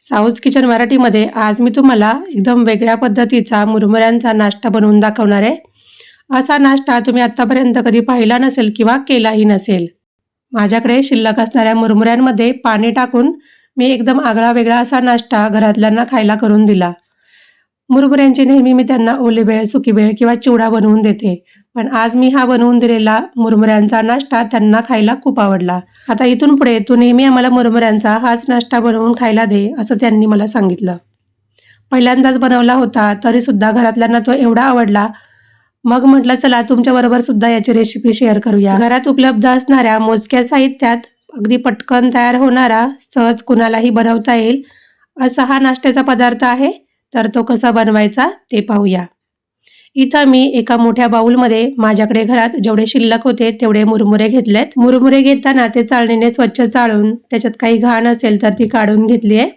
South kitchen मराठीमध्ये आज मी तुम्हाला एकदम वेगळ्या पद्धतीचा मुरमुऱ्यांचा नाश्ता बनवून दाखवणार आहे. असा नाश्ता तुम्ही आत्तापर्यंत कधी पाहिला नसेल किंवा केलाही नसेल. माझ्याकडे शिल्लक असणाऱ्या मुरमुऱ्यांमध्ये पाणी टाकून मी एकदम आगळा वेगळा असा नाश्ता घरातल्यांना खायला करून दिला. मुरमुऱ्यांची नेहमी मी त्यांना ओली बेळ सुकी बेळ किंवा चिवडा बनवून देते. पण आज मी हा बनवून दिलेला मुरमुऱ्यांचा नाश्ता त्यांना खायला खूप आवडला. आता इथून पुढे तू नेहमी आम्हाला मुरमुऱ्यांचा हाच नाश्ता बनवून खायला दे असं त्यांनी मला सांगितलं. पहिल्यांदाच बनवला होता तरी सुद्धा घरातल्यांना तो एवढा आवडला. मग म्हटलं चला तुमच्याबरोबर सुद्धा याची रेसिपी शेअर करूया. घरात उपलब्ध असणाऱ्या मोजक्या साहित्यात अगदी पटकन तयार होणारा सहज कुणालाही बनवता येईल असा हा नाश्त्याचा पदार्थ आहे? तर तो कसा बनवायचा ते पाहूया. इथं मी एका मोठ्या बाऊलमध्ये माझ्याकडे घरात जेवढे शिल्लक होते तेवढे मुरमुरे घेतलेत. मुरमुरे घेताना ते चाळणीने स्वच्छ चाळून त्याच्यात काही घाण असेल तर ती काढून घेतली आहे.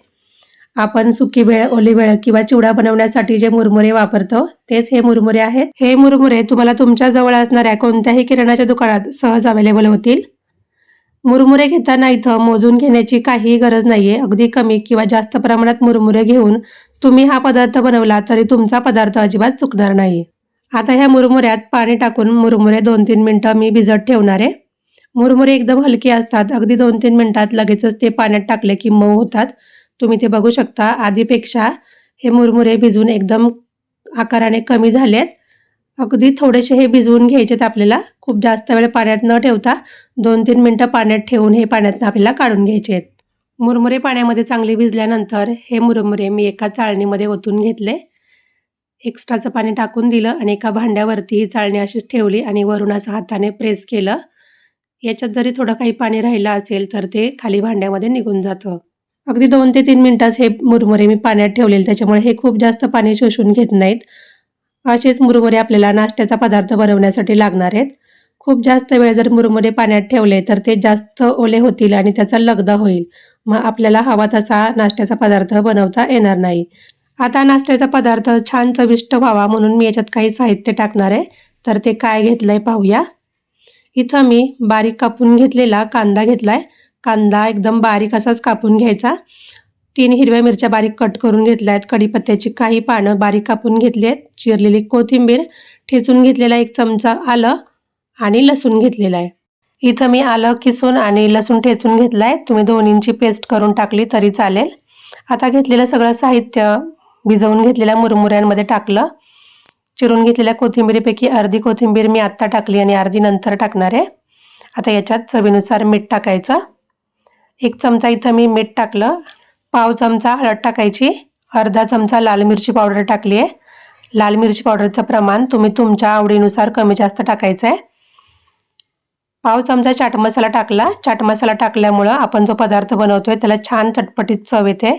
आपण सुकी भेळ ओली भेळ किंवा चिवडा बनवण्यासाठी जे मुरमुरे वापरतो तेच हे मुरमुरे आहेत. हे मुरमुरे तुम्हाला तुमच्या जवळ असणाऱ्या कोणत्याही किराणाच्या दुकानात सहज अवेलेबल होतील. मुरमुरे घेताना इथं मोजून घेण्याची काहीही गरज नाहीये. अगदी कमी किंवा जास्त प्रमाणात मुरमुरे घेऊन तुम्ही हा पदार्थ बनवला तरी तुमचा पदार्थ अजिबात चुकणार नाही. आता ह्या मुरमुऱ्यात पाणी टाकून मुरमुरे दोन तीन मिनटं मी भिजत ठेवणार आहे. मुरमुरे एकदम हलके असतात. अगदी दोन तीन मिनटात लगेचच ते पाण्यात टाकले की मऊ होतात. तुम्ही ते बघू शकता. आधीपेक्षा हे मुरमुरे भिजून एकदम आकाराने कमी झालेत. अगदी थोडेसे हे भिजवून घ्यायचेत आपल्याला. खूप जास्त वेळ पाण्यात न ठेवता दोन तीन मिनटं पाण्यात ठेवून हे पाण्यात आपल्याला काढून घ्यायचे आहेत. मुरमुरे पाण्यामध्ये चांगले भिजल्यानंतर हे मुरमुरे मी एका चाळणीमध्ये ओतून घेतले. एक्स्ट्राचं पाणी टाकून दिलं आणि एका भांड्यावरती ही चाळणी अशीच ठेवली आणि वरून असं हाताने प्रेस केलं. याच्यात जरी थोडं काही पाणी राहिलं असेल तर ते खाली भांड्यामध्ये निघून जातं. अगदी दोन ते तीन मिनटास हे मुरमुरे मी पाण्यात ठेवलेले त्याच्यामुळे हे खूप जास्त पाणी शोषून घेत नाहीत. असेच मुरमुरे आपल्याला नाश्त्याचा पदार्थ बनवण्यासाठी लागणार आहेत. खूप जास्त वेळ जर मुरमुरे पाण्यात ठेवले तर ते जास्त ओले होतील आणि त्याचा लगदा होईल. मग आपल्याला हवा तसा नाश्त्याचा पदार्थ बनवता येणार नाही. आता नाश्त्याचा पदार्थ छान चविष्ट व्हावा म्हणून मी याच्यात काही साहित्य टाकणार आहे. तर ते काय घेतलंय पाहूया. इथं मी बारीक कापून घेतलेला कांदा घेतलाय. कांदा एकदम बारीक असाच कापून घ्यायचा. तीन हिरव्या मिरच्या बारीक कट करून घेतल्या आहेत कढीपत्त्याची काही पानं बारीक कापून घेतली आहेत चिरलेली कोथिंबीर ठेचून घेतलेला एक चमचा आलं आणि लसूण घेतलेला आहे. इथं मी आलं किसून आणि लसूण ठेचून घेतलाय. आहे तुम्ही दोन्हींची पेस्ट करून टाकली तरी चालेल. आता घेतलेलं सगळं साहित्य भिजवून घेतलेल्या मुरमुऱ्यांमध्ये टाकलं. चिरून घेतलेल्या कोथिंबीरीपैकी अर्धी कोथिंबीर मी आत्ता टाकली आणि अर्धी नंतर टाकणार आहे. आता याच्यात चवीनुसार मीठ टाकायचं. एक चमचा इथं मी मीठ टाकलं. पाव चमचा हळद टाकायची. अर्धा चमचा लाल मिरची पावडर टाकली आहे. लाल मिरची पावडरचं प्रमाण तुम्ही तुमच्या आवडीनुसार कमी जास्त टाकायचं आहे पाव चमचा चाट मसाला टाकला. चाट मसाला टाकल्यामुळं आपण जो पदार्थ बनवतोय त्याला छान चटपटीत चव येते.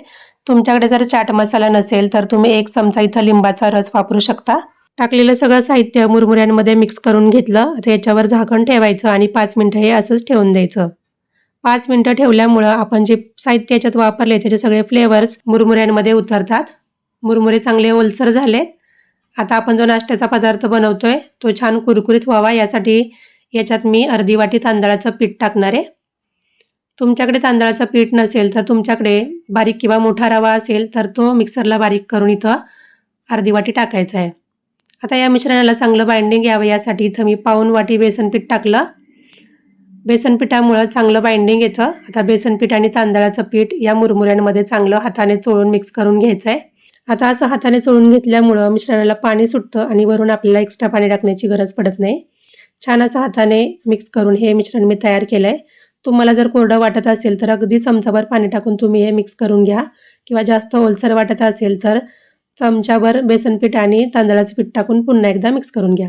तुमच्याकडे जर चाट मसाला नसेल तर तुम्ही एक चमचा इथं लिंबाचा रस वापरू शकता. टाकलेलं सगळं साहित्य मुरमुऱ्यांमध्ये मिक्स करून घेतलं. आता याच्यावर झाकण ठेवायचं आणि पाच मिनटं हे असंच ठेवून द्यायचं. पाच मिनटं ठेवल्यामुळं आपण जे साहित्य याच्यात वापरले त्याचे सगळे फ्लेवर्स मुरमुऱ्यांमध्ये उतरतात. मुरमुरे चांगले ओलसर झाले आता आपण जो नाश्त्याचा पदार्थ बनवतोय तो छान कुरकुरीत व्हावा यासाठी याच्यात मी अर्धी वाटी तांदळाचं पीठ टाकणार आहे. तुमच्याकडे तांदळाचं पीठ नसेल तर तुमच्याकडे बारीक किंवा मोठा रवा असेल तर तो मिक्सरला बारीक करून इथं अर्धी वाटी टाकायचा आहे. आता या मिश्रणाला चांगलं बाइंडिंग यावं यासाठी इथं मी पाऊन वाटी बेसन पीठ टाकलं. बेसन पिठामुळं चांगलं बाइंडिंग येतं. आता बेसनपीठ आणि तांदळाचं पीठ या मुरमुऱ्यांमध्ये चांगलं हाताने चोळून मिक्स करून घ्यायचं आहे आता असं हाताने चोळून घेतल्यामुळं मिश्रणाला पाणी सुटतं आणि वरून आपल्याला एक्स्ट्रा पाणी टाकण्याची गरज पडत नाही. छान असं हाताने मिक्स करून हे मिश्रण मी तयार केलं आहे तुम्हाला जर कोरडं वाटत असेल तर अगदी चमचाभर पाणी टाकून तुम्ही हे मिक्स करून घ्या. किंवा जास्त ओलसर वाटत असेल तर चमचाभर बेसनपीठ आणि तांदळाचं पीठ टाकून पुन्हा एकदा मिक्स करून घ्या.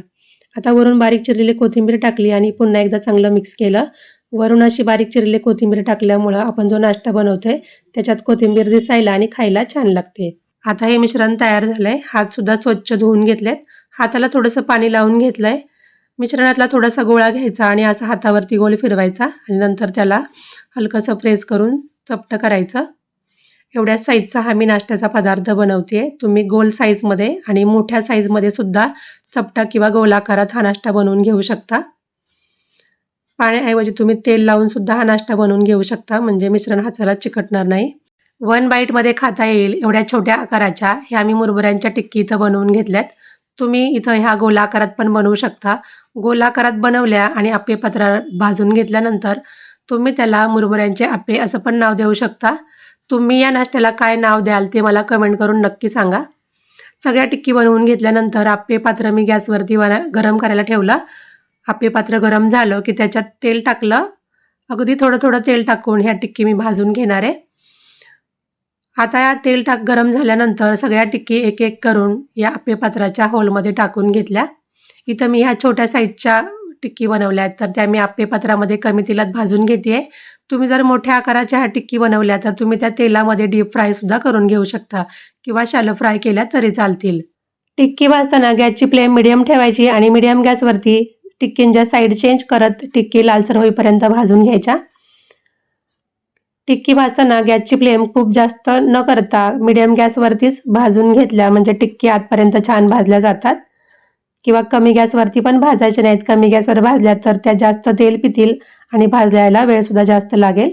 आता वरून बारीक चिरलेली कोथिंबीर टाकली आणि पुन्हा एकदा चांगलं मिक्स केलं. वरून अशी बारीक चिरलेली कोथिंबीर टाकल्यामुळं आपण जो नाश्ता बनवतोय त्याच्यात कोथिंबीर दिसायला आणि खायला छान लागते. आता हे मिश्रण तयार झालंय. हात सुद्धा स्वच्छ धुवून घेतलेत. हाताला थोडंसं पाणी लावून घेतलंय. मिश्रणातला थोडासा गोळा घ्यायचा आणि असा हातावरती गोल फिरवायचा आणि नंतर त्याला हलकंसं प्रेस करून चपटं करायचं. एवढ्या साईजचा हा मी नाश्त्याचा पदार्थ बनवते तुम्ही गोल साईजमध्ये आणि मोठ्या साईजमध्ये सुद्धा चपटा किंवा गोलाकारात हा नाश्ता बनवून घेऊ शकता. पाण्याऐवजी तुम्ही तेल लावून सुद्धा हा नाश्ता बनवून घेऊ शकता म्हणजे मिश्रण हाताला चिकटणार नाही. वन बाईटमध्ये खाता येईल एवढ्या छोट्या आकाराच्या ह्या मी मुरमुऱ्यांच्या टिक्की इथं बनवून घेतल्यात. तुम्ही इथं ह्या गोलाकारात पण बनवू शकता. गोलाकारात बनवल्या आणि आप्पे पत्रा भाजून घेतल्यानंतर तुम्ही त्याला मुरमुऱ्यांचे आप्पे असं पण नाव देऊ शकता. तुम्ही या नाश्त्याला काय नाव द्याल ते मला कमेंट करून नक्की सांगा. सगळ्या टिक्की बनवून घेतल्यानंतर आप्पे पात्र मी गॅसवरती वर गरम करायला ठेवलं. आप्पे पात्र गरम झालं की त्याच्यात तेल टाकलं. अगदी थोडं थोडं तेल टाकून ह्या टिक्की मी भाजून घेणार आहे. आता या तेल टाक गरम झाल्यानंतर सगळ्या टिक्की एक एक करून या आप्पे पात्राच्या होलमध्ये टाकून घेतल्या. इथं मी ह्या छोट्या साईजच्या टिक्की बनवल्या आहेत तर त्या मी आप्पे पात्रामध्ये कमी तेलात भाजून घेते. तुम्ही जर मोठ्या आकाराच्या ह्या टिक्की बनवल्या तर तुम्ही त्या तेलामध्ये डीप फ्रायसुद्धा करून घेऊ शकता किंवा शॅलो फ्राय केल्या तरी चालतील. टिक्की भाजताना गॅसची फ्लेम मिडियम ठेवायची आणि मिडियम गॅसवरती टिक्कींच्या साईड चेंज करत टिक्की लालसर होईपर्यंत भाजून घ्यायच्या. टिक्की भाजताना गॅसची फ्लेम खूप जास्त न करता मिडियम गॅसवरतीच भाजून घेतल्या म्हणजे टिक्की आतपर्यंत छान भाजल्या जातात. किंवा कमी गॅसवरती पण भाजायचे नाहीत. कमी गॅसवर भाजल्या तर त्या जास्त तेल पितील आणि भाजल्याला वेळसुद्धा जास्त लागेल.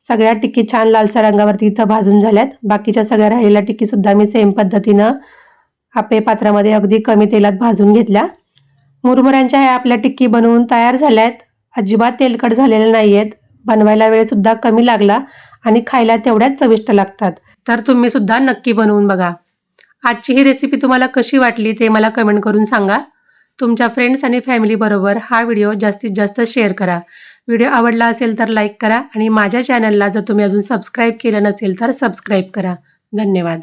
सगळ्या टिक्की छान लालसा रंगावरती इथं भाजून झाल्यात. बाकीच्या सगळ्या राहिलेल्या टिक्कीसुद्धा मी सेम पद्धतीनं आपे पात्रामध्ये अगदी कमी तेलात भाजून घेतल्या. मुरमुऱ्यांच्या ह्या आपल्या टिक्की बनवून तयार झाल्या आहेत अजिबात तेलकट झालेल्या नाही आहेत बनवायला वेळसुद्धा कमी लागला आणि खायला तेवढ्याच चविष्ट लागतात. तर तुम्ही सुद्धा नक्की बनवून बघा. आजची ही रेसिपी तुम्हाला कशी वाटली ते मला कमेंट करून सांगा. तुमच्या फ्रेंड्स आणि फॅमिलीबरोबर हा व्हिडिओ जास्तीत जास्त शेअर करा. व्हिडिओ आवडला असेल तर लाईक करा आणि माझ्या चॅनलला जर तुम्ही अजून सबस्क्राईब केलं नसेल तर सबस्क्राईब करा. धन्यवाद.